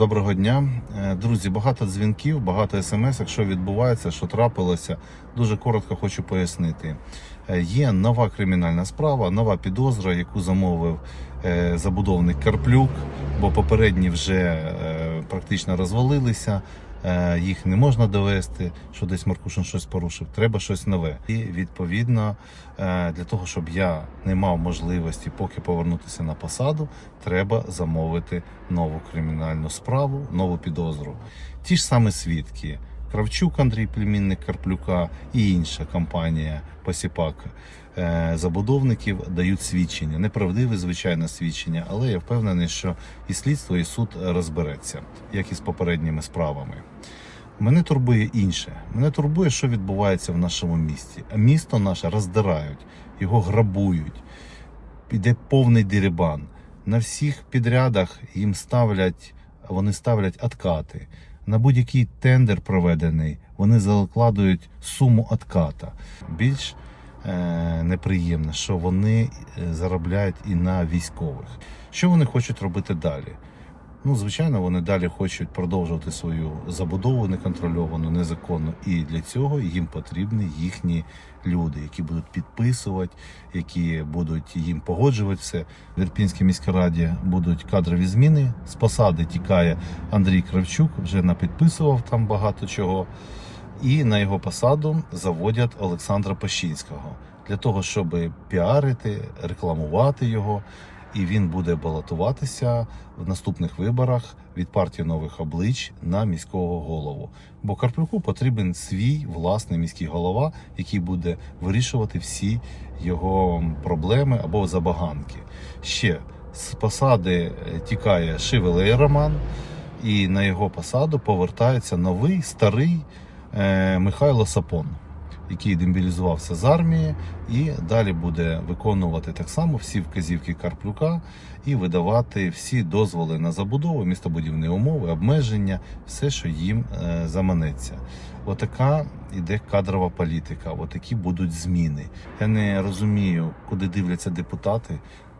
Доброго дня, Е, друзі. Багато дзвінків, багато смс. Що відбувається, що трапилося, дуже коротко хочу пояснити. Е, Є нова кримінальна справа, нова підозра, яку замовив е, забудовник Карплюк, бо попередні вже практично розвалилися. Е, Їх не можна довести, що десь Маркушин щось порушив. Треба щось нове. І відповідно е, для того, щоб я не мав можливості поки повернутися на посаду, треба замовити нову кримінальну справу, нову підозру. Ті ж самі свідки. Кравчук Андрій, племінник Карплюка і інша компанія Посіпак е, забудовників дають свідчення. Неправдиве, звичайно, свідчення, але я впевнений, що і слідство, і суд розбереться, як і з попередніми справами. Мене турбує інше. Мене турбує, що відбувається в нашому місті. А місто наше роздирають, його грабують. Піде повний дерибан. На всіх підрядах їм ставлять, вони ставлять откати. На будь-який тендер проведений, вони закладують суму отката. Більш е, неприємно, що вони е, заробляють і на військових. Що вони хочуть робити далі? Ну, звичайно, вони далі хочуть продовжувати свою забудову неконтрольовану, незаконну. І для цього їм потрібні їхні люди, які будуть підписувати, які будуть їм погоджувати все. В Ірпінській міській раді будуть кадрові зміни. З посади тікає Андрій Кравчук, вже напідписував там багато чого. І на його посаду заводять Олександра Пащинського для того, щоб піарити, рекламувати його і він буде балотуватися в наступних виборах від партії нових облич на міського голову. Бо Карплюку потрібен свій власний міський голова, який буде вирішувати всі його проблеми або забаганки. Ще з посади е, тікає Шивелей Роман, і на його посаду повертається новий старий е, Михайло Сапон який демобілізувався з армії, і далі буде виконувати так само всі вказівки Карплюка і видавати всі дозволи на забудову, містобудівні умови, обмеження, все, що їм е, заманеться. Отака іде кадрова політика, отакі будуть зміни. Я не розумію, куди дивляться депутати.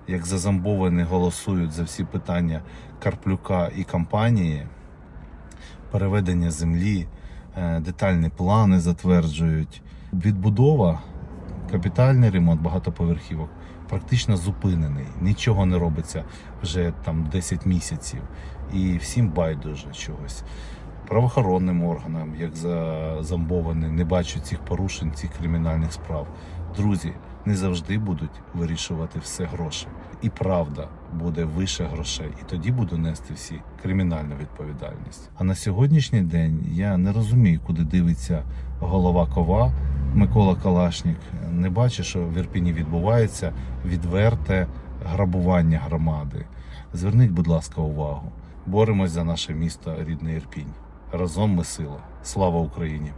Як зазамбовані голосують за всі питання Карплюка і компанії, переведення землі, е, детальні плани затверджують. Відбудова, капітальний ремонт багатоповерхівок практично зупинений. Нічого не робиться вже там 10 місяців. І всім байдуже чогось. Правоохоронним органам, як зазамбовані, не бачать цих порушень, цих кримінальних справ. Друзі, не завжди будуть вирішувати все гроші. І правда буде вище грошей, і тоді буду нести всі кримінальну відповідальність. А на сьогоднішній день я не розумію, куди дивиться голова кова Микола Калашнік. Не бачить, що в Ірпіні відбувається відверте грабування громади. Зверніть, будь ласка, увагу. Боремось за наше місто рідний Ірпінь. Разом ми сила. Слава Україні!